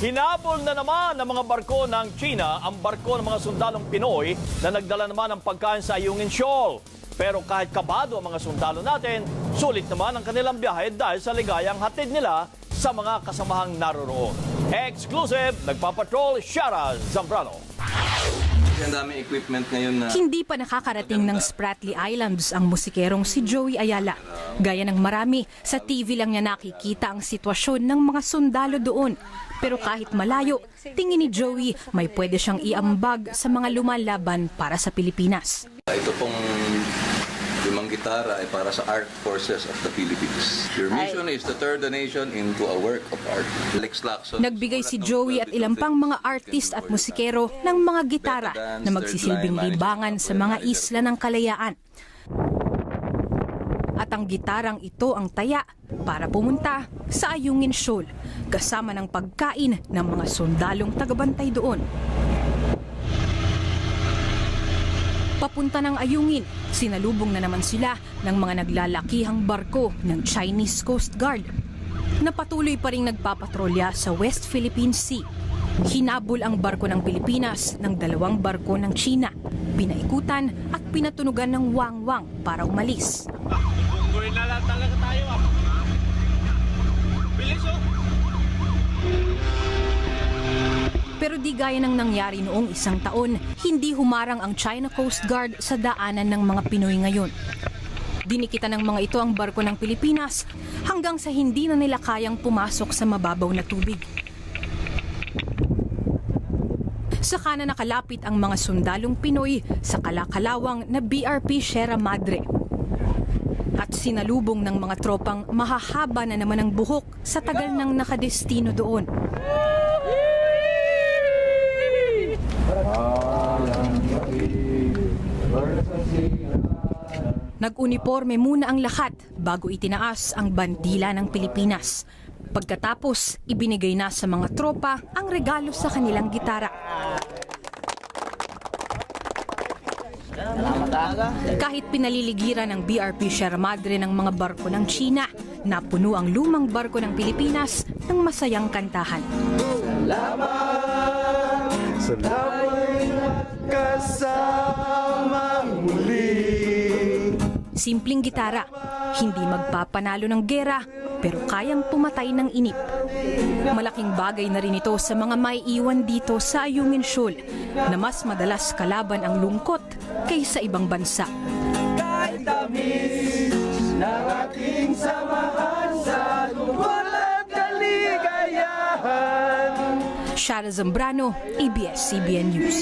Hinabol na naman ng mga barko ng China ang barko ng mga sundalong Pinoy na nagdala naman ng pagkain sa Ayungin Shoal. Pero kahit kabado ang mga sundalo natin, sulit naman ang kanilang biyahe dahil sa ligayang hatid nila sa mga kasamahang naroroon. Exclusive, nagpapatrol Shara Zambrano. Ang daming equipment ngayon na Hindi pa nakakarating ng Spratly Islands ang musikerong si Joey Ayala. Gaya ng marami, sa TV lang niya nakikita ang sitwasyon ng mga sundalo doon. Pero kahit malayo, tingin ni Joey may pwede siyang iambag sa mga lumalaban para sa Pilipinas. ito pong limang gitara ay para sa Armed Forces of the Philippines. Your mission is to turn the nation into a work of art. Lex Lacson. Nagbigay si Joey at ilang pang mga artist at musikero ng mga gitara na magsisilbing libangan sa mga isla ng kalayaan. At ang gitarang ito ang taya para pumunta sa Ayungin Shoal kasama ng pagkain ng mga sundalong tagabantay doon. Papunta ng Ayungin, sinalubong na naman sila ng mga naglalakihang barko ng Chinese Coast Guard na patuloy pa rin nagpapatrolya sa West Philippine Sea. Hinabol ang barko ng Pilipinas ng dalawang barko ng China. Pinaikutan at pinatunugan ng wangwang para umalis. Unggoy na lang talaga tayo ah. Bilis oh. Pero di gaya ng nangyari noong isang taon, hindi humarang ang China Coast Guard sa daanan ng mga Pinoy ngayon. Dinikita ng mga ito ang barko ng Pilipinas hanggang sa hindi na nila kayang pumasok sa mababaw na tubig. Saka na nakalapit ang mga sundalong Pinoy sa kalakalawang na BRP Sierra Madre. At sinalubong ng mga tropang mahahaba na naman ang buhok sa tagal ng nakadestino doon. Nag-uniforme muna ang lahat bago itinaas ang bandila ng Pilipinas. Pagkatapos, ibinigay na sa mga tropa ang regalo sa kanilang gitara. Kahit pinaliligiran ng BRP Sierra Madre ng mga barko ng China, napuno ang lumang barko ng Pilipinas ng masayang kantahan. Simpleng gitara, hindi magpapanalo ng gera, pero kayang pumatay ng inip. Malaking bagay na rin ito sa mga may iwan dito sa Ayungin Shoal na mas madalas kalaban ang lungkot kaysa ibang bansa. Shara Zambrano, ABS-CBN News.